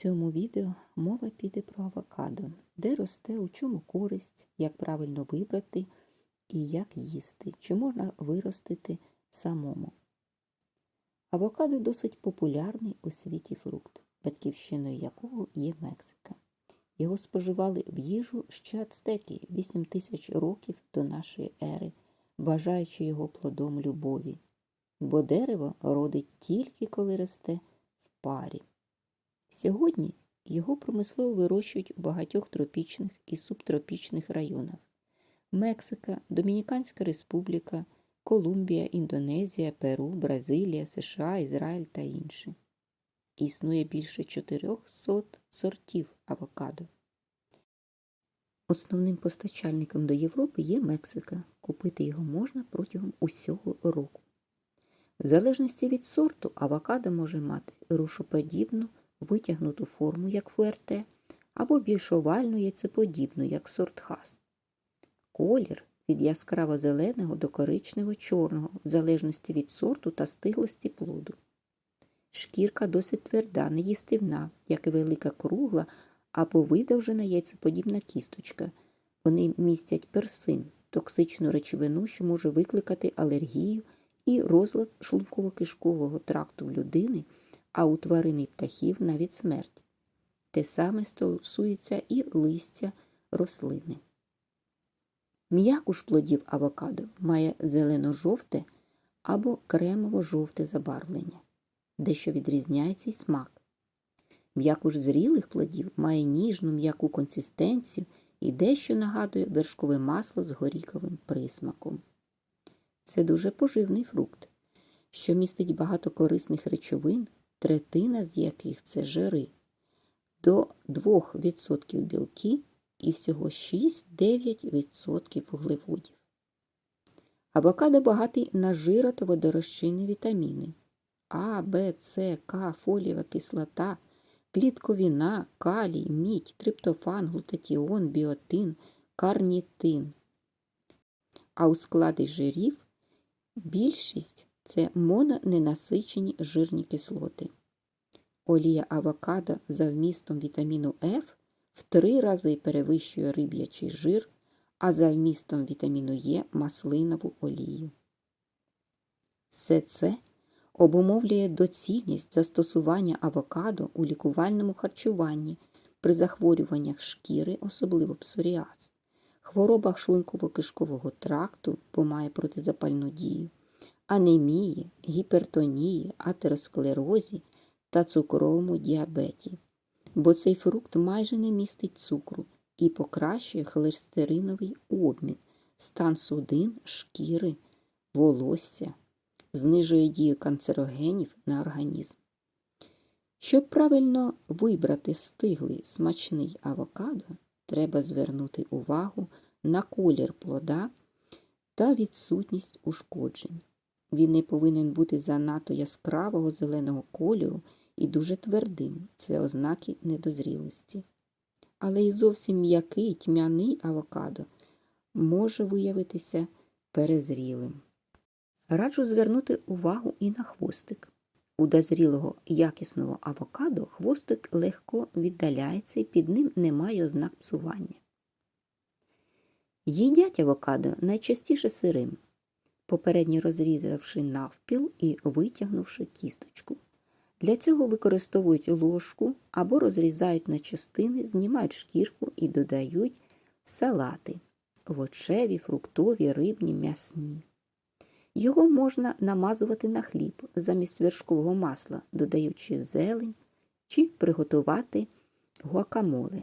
цьому відео мова піде про авокадо, де росте, у чому користь, як правильно вибрати і як їсти, чи можна виростити самому. Авокадо досить популярний у світі фрукт, батьківщиною якого є Мексика. Його споживали в їжу ще ацтеки 8 тисяч років до нашої ери, вважаючи його плодом любові, бо дерево родить тільки коли росте в парі. Сьогодні його промислово вирощують у багатьох тропічних і субтропічних районах Мексика, Домініканська Республіка, Колумбія, Індонезія, Перу, Бразилія, США, Ізраїль та інші. Існує більше 400 сортів авокадо. Основним постачальником до Європи є Мексика. Купити його можна протягом усього року. В залежності від сорту авокадо може мати рушоподібну витягнуту форму, як фуерте, або більш овальну яйцеподібну, як сорт хас. Колір від яскраво зеленого до коричнево чорного, в залежності від сорту та стиглості плоду. Шкірка досить тверда, неїстивна, як і велика кругла або видовжена яйцеподібна кісточка. Вони містять персин, токсичну речовину, що може викликати алергію і розлад шлунково-кишкового тракту в людини, а у тварин і птахів навіть смерть. Те саме стосується і листя рослини. М'якуш плодів авокадо має зелено-жовте або кремово-жовте забарвлення, дещо відрізняється й смак. М'якуш зрілих плодів має ніжну м'яку консистенцію і дещо нагадує вершкове масло з горіховим присмаком. Це дуже поживний фрукт, що містить багато корисних речовин, третина з яких це жири, до 2% білки і всього 6-9% вуглеводів. Авокадо багатий на жиро та водорозчинні вітаміни А, Б, С, К, фолієва кислота, клітковіна, калій, мідь, триптофан, глутатіон, біотин, карнітин. А у складі жирів більшість це мононенасичені жирні кислоти. Олія авокадо за вмістом вітаміну F в три рази перевищує риб'ячий жир, а за вмістом вітаміну Е маслинову олію. Все це обумовлює доцільність застосування авокадо у лікувальному харчуванні при захворюваннях шкіри, особливо псоріаз, хворобах шлунково-кишкового тракту, бо має протизапальну дію, анемії, гіпертонії, атеросклерозі та цукровому діабеті, бо цей фрукт майже не містить цукру і покращує холестериновий обмін, стан судин, шкіри, волосся, знижує дію канцерогенів на організм. Щоб правильно вибрати стиглий смачний авокадо, треба звернути увагу на колір плода та відсутність ушкоджень. Він не повинен бути занадто яскравого зеленого кольору і дуже твердим це ознаки недозрілості. Але і зовсім м'який тьмяний авокадо може виявитися перезрілим. Раджу звернути увагу і на хвостик. У дозрілого якісного авокадо хвостик легко віддаляється і під ним немає ознак псування. Їдять авокадо найчастіше сирим, попередньо розрізавши навпіл і витягнувши кісточку. Для цього використовують ложку або розрізають на частини, знімають шкірку і додають салати овочеві, фруктові, рибні, м'ясні. Його можна намазувати на хліб замість вершкового масла, додаючи зелень чи приготувати гуакамоле.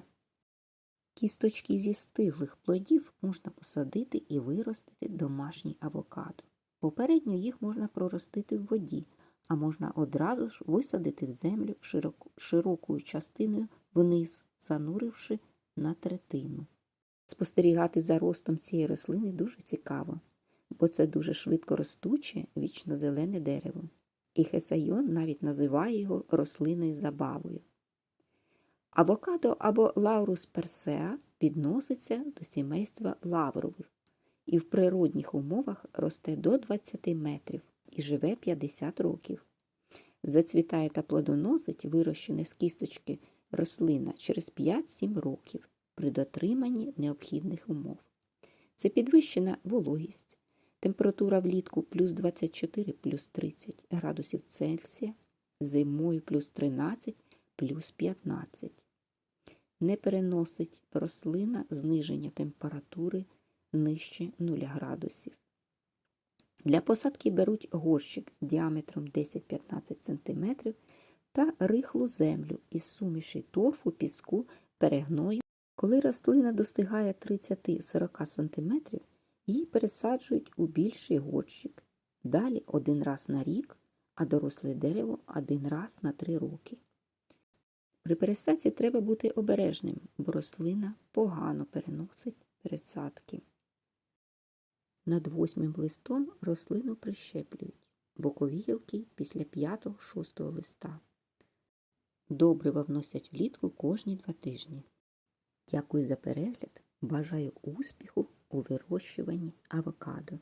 Кісточки зі стиглих плодів можна посадити і виростити домашній авокадо. Попередньо їх можна проростити в воді, а можна одразу ж висадити в землю широку, широкою частиною вниз, зануривши на третину. Спостерігати за ростом цієї рослини дуже цікаво, бо це дуже швидко ростуче вічно-зелене дерево. І Хесайон навіть називає його рослиною забавою. Авокадо або лаурус персеа відноситься до сімейства лаврових і в природних умовах росте до 20 метрів і живе 50 років. Зацвітає та плодоносить вирощене з кісточки рослина через 5-7 років при дотриманні необхідних умов. Це підвищена вологість, температура влітку плюс 24 плюс 30 градусів Цельсія, зимою плюс 13 плюс 15. Не переносить рослина зниження температури нижче 0 градусів. Для посадки беруть горщик діаметром 10-15 см та рихлу землю із суміші торфу, піску, перегною. Коли рослина достигає 30-40 см, її пересаджують у більший горщик. Далі один раз на рік, а доросле дерево один раз на 3 роки. При пересадці треба бути обережним, бо рослина погано переносить пересадки. Над восьмим листом рослину прищеплюють, бокові гілки після 5-6 листа. Добрива вносять влітку кожні два тижні. Дякую за перегляд. Бажаю успіху у вирощуванні авокадо.